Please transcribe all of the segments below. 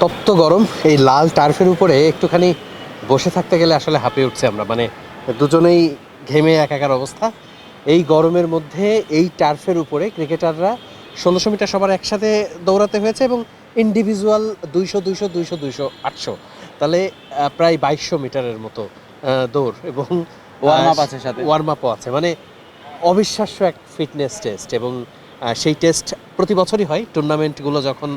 তপ্ত গরম এই লাল টার্ফের উপরে একটুখানি বসে থাকতে গেলে আসলে হাঁপিয়ে উঠছে আমরা। মানে দুজনেই ঘেমে একাকার অবস্থা। এই গরমের মধ্যে এই টার্ফের উপরে ক্রিকেটাররা ষোলোশো মিটার সবার একসাথে দৌড়াতে হয়েছে এবং ইন্ডিভিজুয়াল দুইশো দুইশো দুইশো দুইশো আটশো তাহলে প্রায় বাইশশো মিটারের মতো দৌড় এবং ওয়ার্ম আপ আছে সাথে। ওয়ার্ম আপও আছে। মানে অবিশ্বাস্য এক ফিটনেস টেস্ট এবং সেই টেস্ট প্রতি বছরই হয়। টুর্নামেন্টগুলো যখন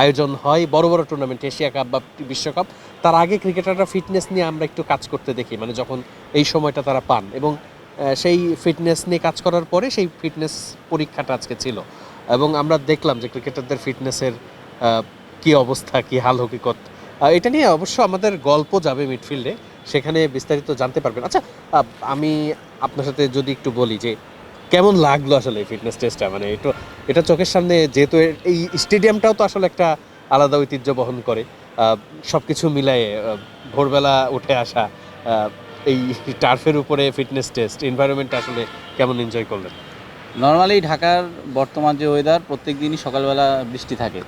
আয়োজন হয় বড় বড় টুর্নামেন্ট এশিয়া কাপ বা বিশ্বকাপ। তার আগে ক্রিকেটাররা ফিটনেস নিয়ে আমরা একটু কাজ করতে দেখি মানে যখন এই সময়টা তারা পান। এবং সেই ফিটনেস নিয়ে কাজ করার পরে সেই ফিটনেস পরীক্ষাটা আজকে ছিল। এবং আমরা দেখলাম যে ক্রিকেটারদের ফিটনেসের কি অবস্থা, কি হাল হকিকত এটা নিয়ে অবশ্য আমাদের গল্প যাবে মিডফিল্ডে সেখানে বিস্তারিত জানতে পারবেন। আচ্ছা আমি আপনার সাথে যদি একটু বলি যে কেমন লাগল আসলে এই ফিটনেস টেস্টটা মানে একটু, এটা চোখের সামনে যেহেতু এই স্টেডিয়ামটাও তো আসলে একটা আলাদা ঐতিহ্য বহন করে। সব কিছু মিলায়ে ভোরবেলা উঠে আসা এই টার্ফের উপরে ফিটনেস টেস্ট এনভায়রনমেন্ট আসলে কেমন এনজয় করলেন? নর্মালি ঢাকার বর্তমান যে ওয়েদার প্রত্যেক দিনই সকালবেলা বৃষ্টি থাকে।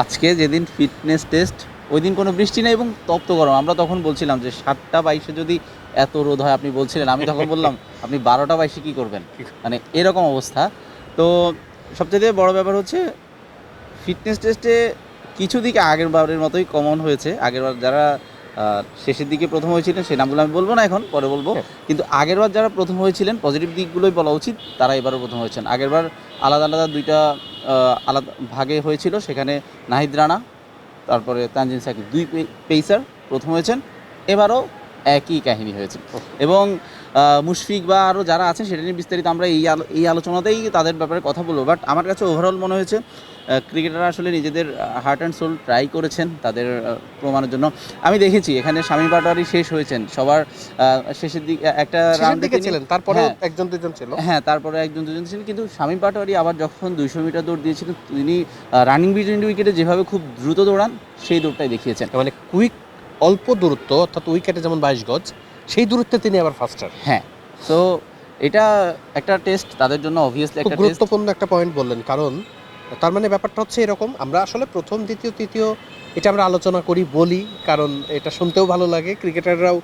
আজকে যেদিন ফিটনেস টেস্ট ওই দিন কোনো বৃষ্টি নেই এবং তপ্ত গরম। আমরা তখন বলছিলাম যে সাতটা বাইশে যদি এত রোদ হয় আপনি বলছিলেন। আমি তখন বললাম আপনি বারোটা বাইশে কী করবেন? মানে এরকম অবস্থা। তো সবচেয়ে বড় ব্যাপার হচ্ছে ফিটনেস টেস্টে কিছু দিকে আগের বারের মতোই কমন হয়েছে। আগেরবার যারা শেষের দিকে প্রথম হয়েছিলেন সেই নামগুলো আমি বলব না এখন পরে বলব। হ্যাঁ। কিন্তু আগেরবার যারা প্রথম হয়েছিলেন পজিটিভ দিকগুলোই বলা উচিত তারা এবারও প্রথম হয়েছেন। আগেরবার আলাদা আলাদা দুইটা আলাদা ভাগে হয়েছিল। সেখানে নাহিদ রানা তারপরে তানজিন সাকিব দুই পেসার প্রথম হয়েছেন। এবারও একই কাহিনী হয়েছে এবং মুশফিক বা আরও যারা আছেন সেটা নিয়ে বিস্তারিত আমরা এই আলো এই আলোচনাতেই তাদের ব্যাপারে কথা বলব। বাট আমার কাছে ওভারঅল মনে হয়েছে ক্রিকেটাররা আসলে নিজেদের হার্ট অ্যান্ড সোল ট্রাই করেছেন তাদের প্রমাণের জন্য। আমি দেখেছি এখানে স্বামী পাটোয়ারি শেষ হয়েছেন। সবার শেষের দিকে একটা শেষের রাউন্ড দিকে ছিলেন তারপরে হ্যাঁ। একজন দুজন ছিল। হ্যাঁ তারপরে একজন দুজন ছিলেন। কিন্তু স্বামী পাটোয়ারি আবার যখন দুইশো মিটার দৌড় দিয়েছিলেন তিনি রানিং বিটুইন উইকেটে যেভাবে খুব দ্রুত দৌড়ান সেই দৌড়টাই দেখিয়েছেন। মানে কুইক অল্প দূরত্ব অর্থাৎ উইকেটে যেমন বাইশ গজ সেই দূরত্বে তিনি আবার ফাস্টার হ্যাঁ সো এটা একটা টেস্ট তাদের জন্য অবভিয়াসলি একটা টেস্ট গুরুত্বপূর্ণ একটা পয়েন্ট বললেন কারণ তার মানে ব্যাপারটা হচ্ছে এরকম আমরা আসলে প্রথম দ্বিতীয় তৃতীয় এটা আমরা আলোচনা করি বলি কারণ এটা শুনতেও ভালো লাগে। ক্রিকেটাররাও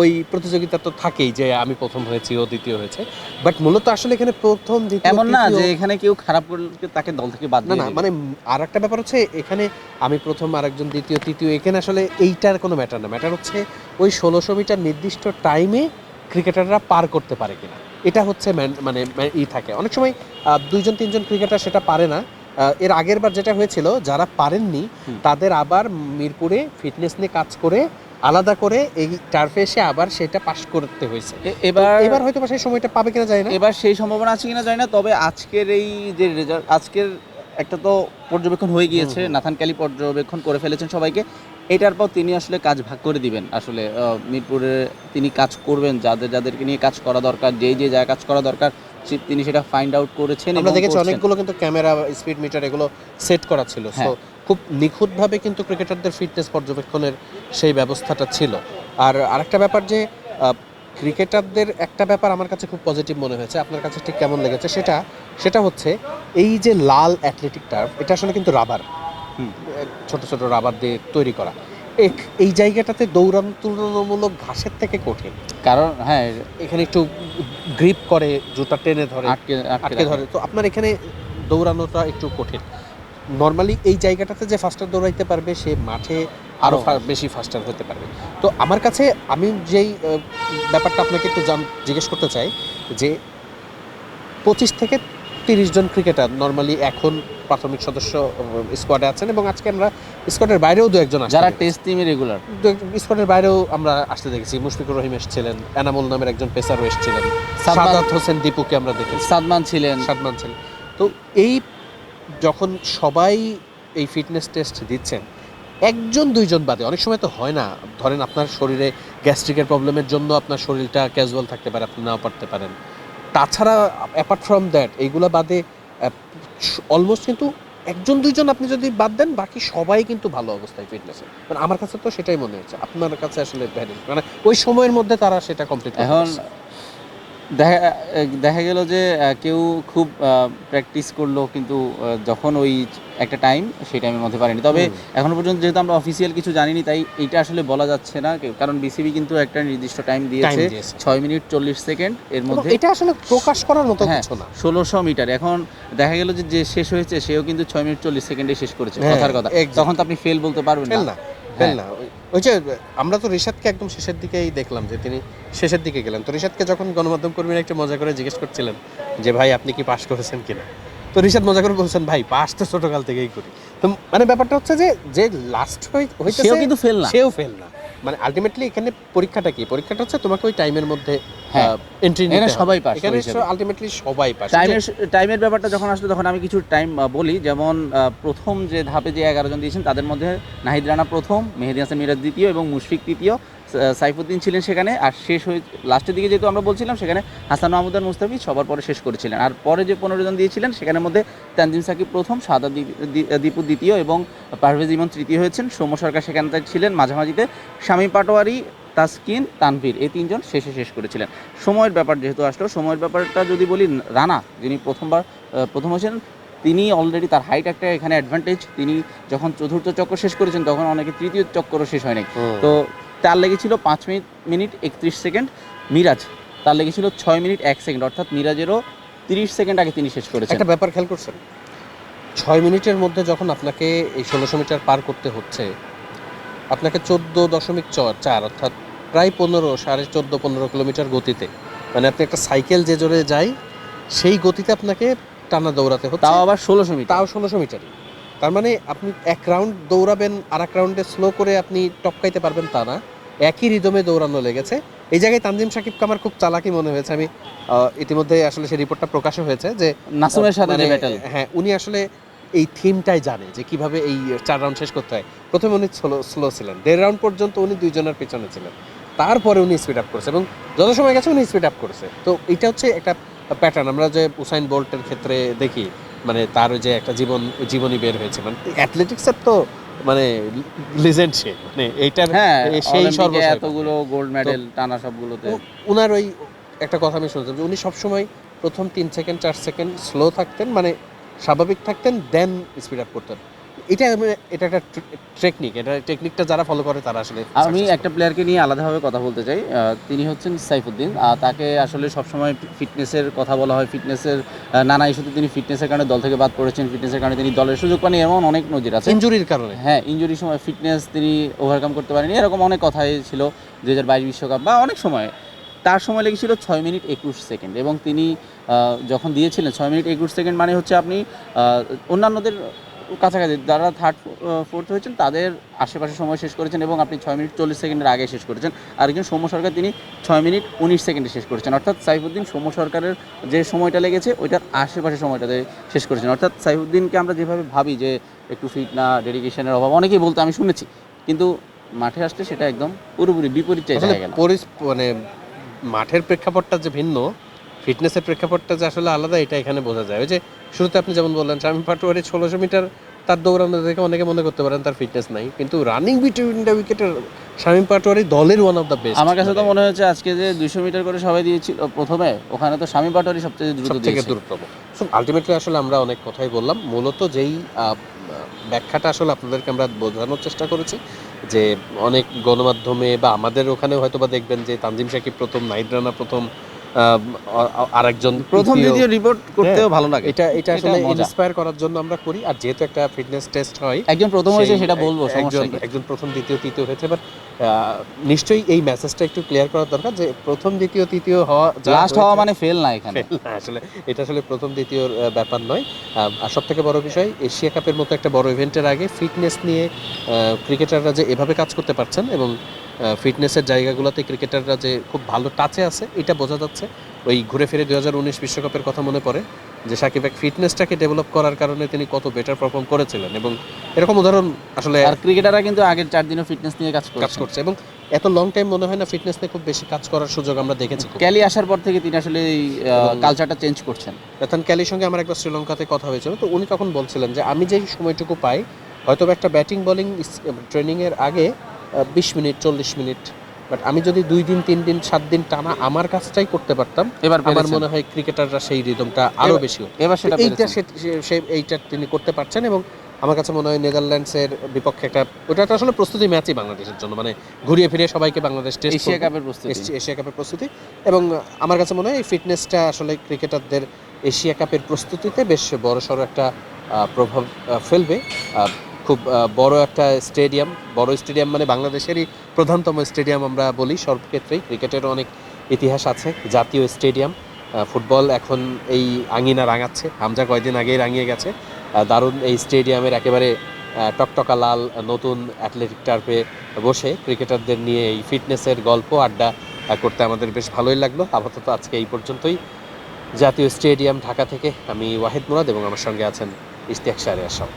ওই প্রতিযোগিতা তো থাকেই যে আমি প্রথম হয়েছি ও দ্বিতীয় হয়েছে। বাট মূলত আসলে এখানে প্রথম এমন না যে এখানে কেউ খারাপ করলে তাকে দল থেকে বাদ না না মানে আর একটা ব্যাপার হচ্ছে এখানে আমি প্রথম আরেকজন দ্বিতীয় তৃতীয় এখানে আসলে এইটার কোনো ম্যাটার না। ম্যাটার হচ্ছে ওই ষোলোশো মিটার নির্দিষ্ট টাইমে ক্রিকেটাররা পার করতে পারে কিনা। এটা হচ্ছে মানে ই থাকে। অনেক সময় দুইজন তিনজন ক্রিকেটার সেটা পারে না। এর আগের বার যেটা হয়েছিল যারা পারেননি তাদের আবার মিরপুরে ফিটনেস নিয়ে কাজ করে আলাদা করে এই টার্ফে এসে আবার সেটা পাশ করতে হয়েছে। এবার এবার হয়তো সেই সময়টা পাবে কিনা যায় না। এবার সেই সম্ভাবনা আছে কিনা জানি না তবে আজকের এই যে রেজাল্ট আজকের একটা তো পর্যবেক্ষণ হয়ে গিয়েছে। নাথান ক্যালি পর্যবেক্ষণ করে ফেলেছেন সবাইকে। এটার পর তিনি আসলে কাজ ভাগ করে দিবেন। আসলে মিরপুরে তিনি কাজ করবেন যাদের যাদেরকে নিয়ে কাজ করা দরকার যেই যে জায়গায় কাজ করা দরকার তিনি সেটা ফাইন্ড আউট করেছেন আমরা দেখেছি অনেকগুলো কিন্তু ক্যামেরা স্পিড মিটার এগুলো সেট করা ছিল। সো হ্যাঁ। খুব নিখুঁতভাবে কিন্তু ক্রিকেটারদের ফিটনেস পর্যবেক্ষণের সেই ব্যবস্থাটা ছিল। আর আরেকটা ব্যাপার যে ক্রিকেটারদের একটা ব্যাপার আমার কাছে খুব পজিটিভ মনে হয়েছে আপনার কাছে ঠিক কেমন লেগেছে সেটা সেটা হচ্ছে এই যে লাল অ্যাথলেটিক টার্ফ এটা আসলে কিন্তু রাবার ছোট ছোট রাবার দিয়ে তৈরি করা। এই জায়গাটাতে দৌড়ানো তুলনামূলক ঘাসের থেকে কঠিন। কারণ হ্যাঁ এখানে একটু গ্রিপ করে জুতা টেনে ধরে আটকে আটকে ধরে। তো আপনার এখানে দৌড়ানোটা একটু কঠিন। নর্মালি এই জায়গাটাতে যে ফাস্টার দৌড়াইতে পারবে সে মাঠে আরও বেশি ফাস্টার হতে পারবে। তো আমার কাছে আমি যেই ব্যাপারটা আপনাকে একটু জান জিজ্ঞেস করতে চাই যে পঁচিশ থেকে তিরিশ জন ক্রিকেটার নর্মালি এখন প্রাথমিক সদস্য স্কোয়াডে আছেন এবং আজকে আমরা স্কোয়াডের বাইরেও দু একজন যারা টেস্ট টিমে রেগুলার স্কোয়াডের বাইরেও আমরা আসতে দেখেছি। মুশফিকুর রহিম এসেছিলেন এনামুল নামের একজন পেসারও এসেছিলেন। সাদাত হোসেন দীপুকে আমরা দেখেছি। সাদমান ছিলেন। সাদমান ছিলেন। তো এই যখন সবাই এই ফিটনেস টেস্ট দিচ্ছেন একজন দুইজন বাদে অনেক সময় তো হয় না। ধরেন আপনার শরীরে গ্যাস্ট্রিকের প্রবলেমের জন্য আপনার শরীরটা ক্যাজুয়াল থাকতে পারে আপনি নাও পারতে পারেন। তাছাড়া অ্যাপার্ট ফ্রম দ্যাট এইগুলো বাদে অলমোস্ট কিন্তু একজন দুইজন আপনি যদি বাদ দেন বাকি সবাই কিন্তু ভালো অবস্থায় ফিটনেসে মানে আমার কাছে তো সেটাই মনে হচ্ছে। আপনার কাছে আসলে। মানে ওই সময়ের মধ্যে তারা সেটা কমপ্লিট এখন দেখা দেখা গেল যে কেউ খুব প্র্যাকটিস করল কিন্তু যখন ওই একটা টাইম সেই টাইমের মধ্যে পারেনি। তবে এখনও পর্যন্ত যেহেতু আমরা অফিসিয়াল কিছু জানিনি তাই এইটা আসলে বলা যাচ্ছে না। কারণ বিসিবি কিন্তু একটা নির্দিষ্ট টাইম দিয়েছে। ছয় মিনিট চল্লিশ সেকেন্ড এর মধ্যে। এটা আসলে প্রকাশ করার মতো হ্যাঁ কিছু না। ষোলোশো মিটার। এখন দেখা গেল যে যে শেষ হয়েছে সেও কিন্তু ছয় মিনিট চল্লিশ সেকেন্ডে শেষ করেছে হ্যাঁ, কথার কথা। তখন তো আপনি ফেল বলতে পারবেন না। ফেল হ্যাঁ। না ওই- যে আমরা তো রিশাদকে একদম শেষের দিকেই দেখলাম যে তিনি শেষের দিকে গেলেন। তো রিশাদকে যখন গণমাধ্যম কর্মীরা একটু মজা করে জিজ্ঞেস করছিলেন যে ভাই আপনি কি পাশ করেছেন কিনা? তো রিশাদ মজা করে বলছেন ভাই পাস তো ছোটকাল থেকেই করি। তো মানে ব্যাপারটা হচ্ছে যে যে লাস্ট হয়েছে সেও কিন্তু ফেল না। সেও ফেল না। মানে আলটিমেটলি এখানে পরীক্ষাটা কি? পরীক্ষাটা হচ্ছে তোমাকে ওই টাইমের মধ্যে হ্যাঁ। এন্ট্রি নিতে সবাই pass এখানে আলটিমেটলি সবাই পাস টাইমের টাইমের ব্যাপারটা যখন আসলো তখন আমি কিছু টাইম বলি। যেমন প্রথম যে ধাপে যে এগারো জন দিয়েছেন তাদের মধ্যে নাহিদ রানা প্রথম মেহেদি হাসান মিরাজ দ্বিতীয় এবং মুশফিক তৃতীয়। সাইফুদ্দিন ছিলেন সেখানে আর শেষ হয়ে লাস্টের দিকে যেহেতু আমরা বলছিলাম সেখানে হাসান মাহমুদার মুস্তাফি সবার পরে শেষ করেছিলেন। আর পরে যে পনেরো জন দিয়েছিলেন সেখানের মধ্যে তানজিম সাকিব প্রথম সাদা দীপু দ্বিতীয় এবং পারভেজ ইমন তৃতীয় হয়েছেন। সৌম্য সরকার সেখানে ছিলেন মাঝামাঝিতে স্বামী পাটোয়ারি তাসকিন তানভীর এই তিনজন শেষে শেষ করেছিলেন। সময়ের ব্যাপার যেহেতু আসলো সময়ের ব্যাপারটা যদি বলি রানা যিনি প্রথমবার প্রথম হয়েছেন তিনি অলরেডি তার হাইট একটা এখানে অ্যাডভান্টেজ তিনি যখন চতুর্থ চক্র শেষ করেছেন তখন অনেকে তৃতীয় চক্র শেষ হয়নি তো তার লেগেছিল পাঁচ মিনিট মিনিট একত্রিশ সেকেন্ড। মিরাজ তার লেগেছিল ছয় মিনিট এক সেকেন্ড। অর্থাৎ মিরাজেরও তিরিশ সেকেন্ড আগে তিনি শেষ করেছেন। একটা ব্যাপার খেয়াল করছেন। ছয় মিনিটের মধ্যে যখন আপনাকে এই ষোলোশো মিটার পার করতে হচ্ছে আপনাকে চোদ্দ দশমিক চার অর্থাৎ প্রায় পনেরো সাড়ে চোদ্দ পনেরো কিলোমিটার গতিতে মানে আপনি একটা সাইকেল যে জোরে যায় সেই গতিতে আপনাকে টানা দৌড়াতে হচ্ছে। তাও আবার ষোলোশো মিটার। তাও ষোলোশো মিটারই তার মানে আপনি এক রাউন্ড দৌড়াবেন আর এক রাউন্ডে স্লো করে আপনি টপকাইতে পারবেন তা না। একই রিদমে দৌড়ানো লেগেছে। এই জায়গায় তানজিম সাকিবকে আমার খুব চালাকি মনে হয়েছে। আমি ইতিমধ্যে আসলে সেই রিপোর্টটা প্রকাশও হয়েছে যে নাসুমের সাথে যে মানে, হ্যাঁ উনি আসলে এই থিমটাই জানে যে কীভাবে এই চার রাউন্ড শেষ করতে হয়। প্রথমে উনি স্লো স্লো ছিলেন। দেড় রাউন্ড পর্যন্ত উনি দুইজনের পেছনে ছিলেন। তারপরে উনি স্পিড আপ করেছে এবং যত সময় গেছে উনি স্পিড আপ করেছে। তো এটা হচ্ছে একটা প্যাটার্ন আমরা যে উসাইন বোল্টের ক্ষেত্রে দেখি মানে তার যে একটা জীবন জীবনী বের হয়েছে। মানে অ্যাথলেটিক্সের তো মানে লিজেন্ড সে। মানে এইটার হ্যাঁ সেই সর্বশেষ এতগুলো গোল্ড মেডেল টানা সবগুলোতে। ওনার উনার ওই একটা কথা আমি শুনতাম যে উনি সবসময় প্রথম তিন সেকেন্ড চার সেকেন্ড স্লো থাকতেন মানে স্বাভাবিক থাকতেন দেন স্পিড আপ করতেন। এটা মানে- এটা একটা টেকনিক এটা টেকনিকটা যারা ফলো করে তারা আসলে আমি একটা প্লেয়ারকে নিয়ে আলাদাভাবে কথা বলতে চাই তিনি হচ্ছেন সাইফুদ্দিন তাকে আসলে সবসময় ফিটনেসের কথা বলা হয় ফিটনেসের নানা ইস্যুতে তিনি ফিটনেসের কারণে দল থেকে বাদ পড়েছেন ফিটনেসের কারণে তিনি দলের সুযোগ পান এমন অনেক নজির আছে। ইনজুরির কারণে। হ্যাঁ ইঞ্জুরির সময় ফিটনেস তিনি ওভারকাম করতে পারেনি এরকম অনেক কথাই ছিল দু হাজার বাইশ বিশ্বকাপ বা অনেক সময়। তার সময় লেগেছিল ছয় মিনিট একুশ সেকেন্ড এবং তিনি যখন দিয়েছিলেন ছয় মিনিট একুশ সেকেন্ড মানে হচ্ছে আপনি অন্যান্যদের কাছাকাছি যারা থার্ড ফোর্থ হয়েছেন তাদের আশেপাশে সময় শেষ করেছেন এবং আপনি ছয় মিনিট চল্লিশ সেকেন্ডের আগে শেষ করেছেন। আরেকজন সৌম্য সরকার তিনি ছয় মিনিট উনিশ সেকেন্ডে শেষ করেছেন। অর্থাৎ সাইফুদ্দিন সৌম্য সরকারের যে সময়টা লেগেছে ওইটার আশেপাশে সময়টাতে শেষ করেছেন। অর্থাৎ সাইফুদ্দিনকে আমরা যেভাবে ভাবি যে একটু ফিট না ডেডিকেশনের অভাব অনেকেই বলতে আমি শুনেছি। কিন্তু মাঠে আসতে সেটা একদম পুরোপুরি বিপরীত চাই মানে মাঠের প্রেক্ষাপটটা যে ভিন্ন ফিটনেসের প্রেক্ষাপটটা যে আসলে আলাদা এটা এখানে বোঝা যায়। ওই যে শুরুতে আপনি যেমন বললেন শামীম পাটোয়ারি ষোলোশো মিটার তার দৌড়ানো দেখে অনেকে মনে করতে পারেন তার ফিটনেস নাই। কিন্তু রানিং বিটুইন দ্য উইকেটের শামীম পাটোয়ারি দলের ওয়ান অফ দ্য বেস্ট আমার কাছে তো মনে হচ্ছে আজকে যে দুইশো মিটার করে সবাই দিয়েছিল প্রথমে ওখানে তো স্বামী পাটোয়ারি সবচেয়ে দ্রুত থেকে দ্রুততম। আলটিমেটলি আসলে আমরা অনেক কথাই বললাম। মূলত যেই ব্যাখ্যাটা আসলে আপনাদেরকে আমরা বোঝানোর চেষ্টা করেছি যে অনেক গণমাধ্যমে বা আমাদের ওখানে হয়তো বা দেখবেন যে তানজিম সাকিব প্রথম নাইট রানা প্রথম আরেকজন প্রথম। দ্বিতীয় রিপোর্ট করতেও ভালো লাগে। এটা এটা আসলে ইন্সপায়ার করার জন্য আমরা করি। আর যেহেতু একটা ফিটনেস টেস্ট হয় একজন প্রথম হয়েছে সেটা বলব একজন একজন প্রথম দ্বিতীয় তৃতীয় হয়েছে বাট নিশ্চয়ই এই মেসেজটা একটু ক্লিয়ার করার দরকার যে প্রথম দ্বিতীয় তৃতীয় হওয়া লাস্ট হওয়া মানে ফেল না এখানে। আসলে এটা আসলে প্রথম দ্বিতীয় ব্যাপার নয়। আর সব থেকে বড় বিষয় এশিয়া কাপের মতো একটা বড় ইভেন্টের আগে ফিটনেস নিয়ে ক্রিকেটাররা যে এভাবে কাজ করতে পারছেন এবং ফিটনেসের জায়গাগুলোতে ক্রিকেটাররা যে খুব ভালো টাচে আছে এটা বোঝা যাচ্ছে। ওই ঘুরে ফিরে উনিশ বিশ্বকাপের কথা মনে পড়ে। যে সাকিব এক ফিটনেসটাকে ডেভেলপ করার কারণে তিনি কত বেটার পারফর্ম করেছিলেন এবং এরকম উদাহরণ আসলে আর ক্রিকেটাররা কিন্তু আগের চার দিনও ফিটনেস নিয়ে কাজ কাজ করছে। এবং এত লং টাইম মনে হয় না ফিটনেস নিয়ে খুব বেশি কাজ করার সুযোগ আমরা দেখেছি ক্যালি আসার পর থেকে তিনি আসলে এই কালচারটা চেঞ্জ করছেন। রতন ক্যালির সঙ্গে আমার একবার শ্রীলঙ্কাতে কথা হয়েছিল তো উনি তখন বলছিলেন যে আমি যেই সময়টুকু পাই হয়তো একটা ব্যাটিং বোলিং ট্রেনিংয়ের আগে বিশ মিনিট চল্লিশ মিনিট বাট আমি যদি দুই দিন তিন দিন সাত দিন টানা আমার কাজটাই করতে পারতাম এবার আমার মনে হয় ক্রিকেটাররা সেই রিদমটা আরও বেশি হতো। এবার সেটা এইটা। সে- এইটা তিনি করতে পারছেন এবং আমার কাছে মনে হয় নেদারল্যান্ডসের বিপক্ষে একটা ওটা একটা আসলে প্রস্তুতি ম্যাচই বাংলাদেশের জন্য মানে ঘুরিয়ে ফিরিয়ে সবাইকে বাংলাদেশ টেস্ট এশিয়া কাপের প্রস্তুতি। এশিয়া কাপের প্রস্তুতি। এবং আমার কাছে মনে হয় এই ফিটনেসটা আসলে ক্রিকেটারদের এশিয়া কাপের প্রস্তুতিতে বেশ বড়সড় একটা প্রভাব ফেলবে। খুব বড় একটা স্টেডিয়াম, বড় স্টেডিয়াম মানে বাংলাদেশেরই প্রধানতম স্টেডিয়াম আমরা বলি সব ক্ষেত্রেই ক্রিকেটেরও অনেক ইতিহাস আছে, জাতীয় স্টেডিয়াম। ফুটবল এখন এই আঙিনা রাঙাচ্ছে। হামজা কয়েকদিন আগেই রাঙিয়ে গেছে। দারুণ এই স্টেডিয়ামের একেবারে টকটকা লাল, নতুন অ্যাথলেটিক টার্ফে বসে ক্রিকেটারদের নিয়ে এই ফিটনেসের গল্প, আড্ডা করতে আমাদের বেশ ভালোই লাগল। আপাতত আজকে এই পর্যন্তই। জাতীয় স্টেডিয়াম ঢাকা থেকে আমি ওয়াহিদ মুরাদ এবং আমার সঙ্গে আছেন ইশতিয়াক শাহরিয়ার সব